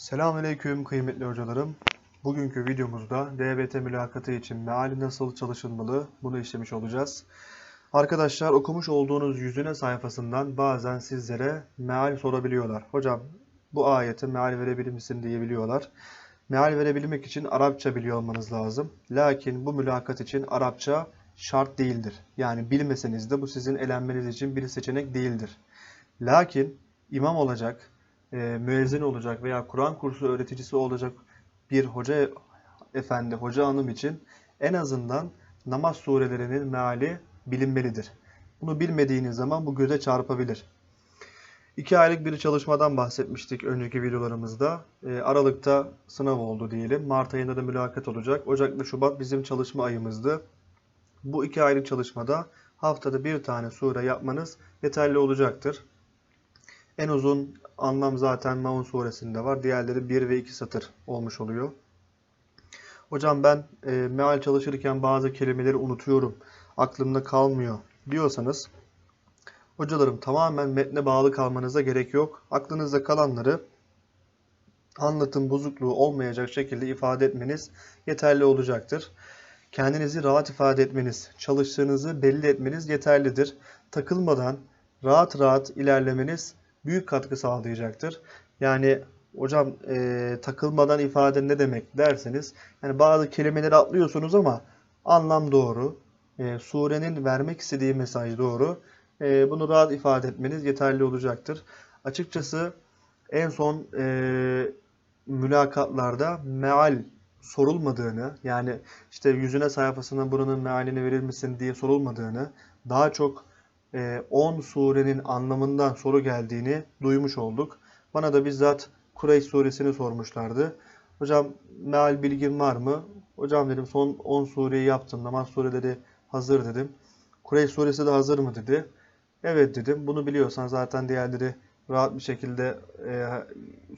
Selamünaleyküm kıymetli hocalarım. Bugünkü videomuzda DBT mülakatı için meali nasıl çalışılmalı bunu işlemiş olacağız. Arkadaşlar okumuş olduğunuz yüzüne sayfasından bazen sizlere meal sorabiliyorlar. Hocam bu ayete meal verebilir misin diyebiliyorlar. Meal verebilmek için Arapça biliyor olmanız lazım. Lakin bu mülakat için Arapça şart değildir. Yani bilmeseniz de bu sizin elenmeniz için bir seçenek değildir. Lakin imam olacak, e, müezzin olacak veya Kur'an kursu öğreticisi olacak bir hoca efendi, hoca hanım için en azından namaz surelerinin meali bilinmelidir. Bunu bilmediğiniz zaman bu göze çarpabilir. İki aylık bir çalışmadan bahsetmiştik önceki videolarımızda. E, Aralık'ta sınav oldu diyelim. Mart ayında da mülakat olacak. Ocak ve Şubat bizim çalışma ayımızdı. Bu iki aylık çalışmada haftada bir tane sure yapmanız yeterli olacaktır. En uzun anlam zaten Maun suresinde var. Diğerleri 1 ve 2 satır olmuş oluyor. Hocam ben e, meal çalışırken bazı kelimeleri unutuyorum. Aklımda kalmıyor diyorsanız hocalarım tamamen metne bağlı kalmanıza gerek yok. Aklınızda kalanları anlatım bozukluğu olmayacak şekilde ifade etmeniz yeterli olacaktır. Kendinizi rahat ifade etmeniz, çalıştığınızı belli etmeniz yeterlidir. Takılmadan rahat rahat ilerlemeniz büyük katkı sağlayacaktır. Yani hocam e, takılmadan ifade ne demek derseniz yani bazı kelimeleri atlıyorsunuz ama anlam doğru. E, surenin vermek istediği mesaj doğru. E, bunu rahat ifade etmeniz yeterli olacaktır. Açıkçası en son e, mülakatlarda meal sorulmadığını yani işte yüzüne sayfasına buranın mealini verir misin diye sorulmadığını daha çok 10 surenin anlamından soru geldiğini duymuş olduk. Bana da bizzat Kureyş suresini sormuşlardı. Hocam meal bilgin var mı? Hocam dedim son 10 sureyi yaptım. Namaz sureleri hazır dedim. Kureyş suresi de hazır mı dedi. Evet dedim. Bunu biliyorsan zaten diğerleri rahat bir şekilde e,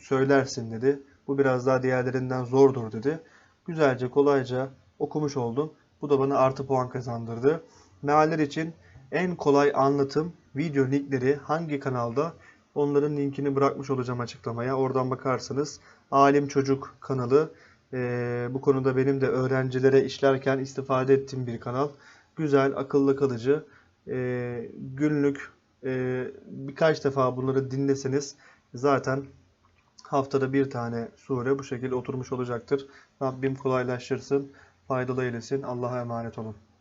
söylersin dedi. Bu biraz daha diğerlerinden zordur dedi. Güzelce, kolayca okumuş oldum. Bu da bana artı puan kazandırdı. Mealler için en kolay anlatım video linkleri hangi kanalda onların linkini bırakmış olacağım açıklamaya. Oradan bakarsınız. Alim Çocuk kanalı. Ee, bu konuda benim de öğrencilere işlerken istifade ettiğim bir kanal. Güzel, akıllı kalıcı. Ee, günlük e, birkaç defa bunları dinleseniz zaten haftada bir tane sure bu şekilde oturmuş olacaktır. Rabbim kolaylaştırsın, faydalı eylesin. Allah'a emanet olun.